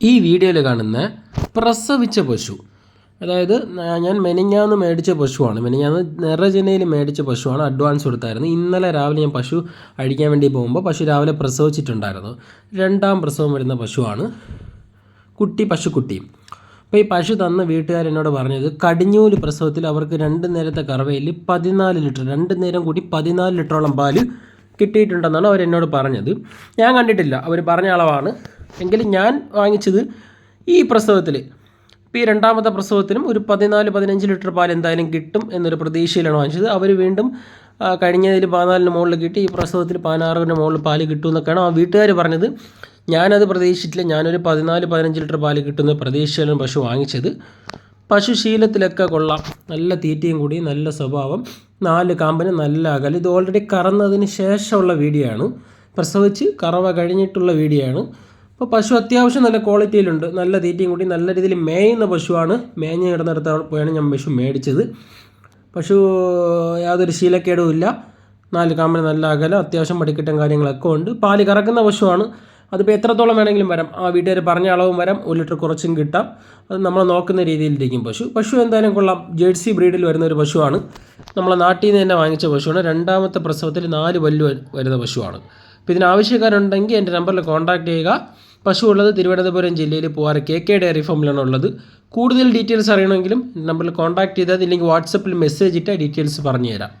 ഈ വീഡിയോയിൽ കാണുന്ന പ്രസവിച്ച പശു. അതായത് ഞാൻ മെനിഞ്ഞാന്ന് മേടിച്ച പശുവാണ്. മെനിഞ്ഞാന്ന് നിറജനയിൽ മേടിച്ച പശുവാണ്. അഡ്വാൻസ് കൊടുത്തായിരുന്നു. ഇന്നലെ രാവിലെ ഞാൻ പശു അഴിക്കാൻ വേണ്ടി പോകുമ്പോൾ പശു രാവിലെ പ്രസവിച്ചിട്ടുണ്ടായിരുന്നു. രണ്ടാം പ്രസവം വരുന്ന പശുവാണ് കുട്ടി പശുക്കുട്ടി അപ്പോൾ ഈ പശു തന്ന വീട്ടുകാരെന്നോട് പറഞ്ഞത് കടിഞ്ഞൂൽ പ്രസവത്തിൽ അവർക്ക് രണ്ട് നേരത്തെ കറവയിൽ പതിനാല് ലിറ്റർ രണ്ട് നേരം കൂടി പതിനാല് ലിറ്ററോളം പാൽ കിട്ടിയിട്ടുണ്ടെന്നാണ് അവരെന്നോട് പറഞ്ഞത്. ഞാൻ കണ്ടിട്ടില്ല. അവർ പറഞ്ഞ അളവാണ്. എങ്കിലും ഞാൻ വാങ്ങിച്ചത് ഈ പ്രസവത്തിൽ. ഇപ്പോൾ ഈ രണ്ടാമത്തെ പ്രസവത്തിനും ഒരു പതിനാല് പതിനഞ്ച് ലിറ്റർ പാൽ എന്തായാലും കിട്ടും എന്നൊരു പ്രതീക്ഷയിലാണ് വാങ്ങിച്ചത്. അവർ വീണ്ടും കഴിഞ്ഞതിൽ പതിനാലിന് മുകളിൽ കിട്ടി. ഈ പ്രസവത്തിൽ പതിനാറിന് മുകളിൽ പാൽ കിട്ടുമെന്നൊക്കെയാണ് ആ വീട്ടുകാർ പറഞ്ഞത്. ഞാനത് പ്രതീക്ഷിച്ചില്ല ഞാനൊരു പതിനാല് പതിനഞ്ച് ലിറ്റർ പാൽ കിട്ടുന്ന പ്രതീക്ഷയിലാണ് പശു വാങ്ങിച്ചത്. പശു ശീലത്തിലൊക്കെ കൊള്ളാം. നല്ല തീറ്റയും കൂടി നല്ല സ്വഭാവം നാല് കാമ്പിന് നല്ല അകൽ ഇത് ഓൾറെഡി കറന്നതിന് ശേഷമുള്ള വീഡിയോ ആണ്. പ്രസവിച്ച് കറവ കഴിഞ്ഞിട്ടുള്ള വീഡിയോ ആണ്. അപ്പോൾ പശു അത്യാവശ്യം നല്ല ക്വാളിറ്റിയിലുണ്ട്. നല്ല തീറ്റയും കൂടി നല്ല രീതിയിൽ മേയുന്ന പശുവാണ്. മേഞ്ഞ് കിടന്നിടത്ത് പോയാണ് ഞാൻ പശു മേടിച്ചത്. പശു യാതൊരു ശീലക്കേടും ഇല്ല. നാല് കാമ്പിന് നല്ല അകലം അത്യാവശ്യം പടിക്കിട്ടും കാര്യങ്ങളൊക്കെ ഉണ്ട്. പാൽ കറക്കുന്ന പശുവാണ്. അതിപ്പോൾ എത്രത്തോളം വേണമെങ്കിലും വരാം. ആ വീട്ടുകാർ പറഞ്ഞ അളവും വരാം. ഒരു ലിറ്റർ കുറച്ചും കിട്ടാം. അത് നമ്മൾ നോക്കുന്ന രീതിയിലിരിക്കും പശു. പശു എന്തായാലും കൊള്ളാം. ജേഴ്സി ബ്രീഡിൽ വരുന്ന ഒരു പശുവാണ്. നമ്മളെ നാട്ടിൽ നിന്ന് തന്നെ വാങ്ങിച്ച പശുവാണ്. രണ്ടാമത്തെ പ്രസവത്തിൽ നാല് പല്ല് വരുന്ന പശുവാണ്. അപ്പോൾ ഇതിന് ആവശ്യക്കാരുണ്ടെങ്കിൽ എന്റെ നമ്പറിൽ കോൺടാക്റ്റ് ചെയ്യുക. പശു ഉള്ളത് തിരുവനന്തപുരം ജില്ലയിൽ പൂവാറ് കെ കെ ഡയറി ഫാമിലാണ് ഉള്ളത്. കൂടുതൽ ഡീറ്റെയിൽസ് അറിയണമെങ്കിലും നമ്മൾ കോൺടാക്ട് ചെയ്താൽ ഇല്ലെങ്കിൽ വാട്സപ്പിൽ മെസ്സേജ് ഇട്ടാൽ ഡീറ്റെയിൽസ് പറഞ്ഞു തരാം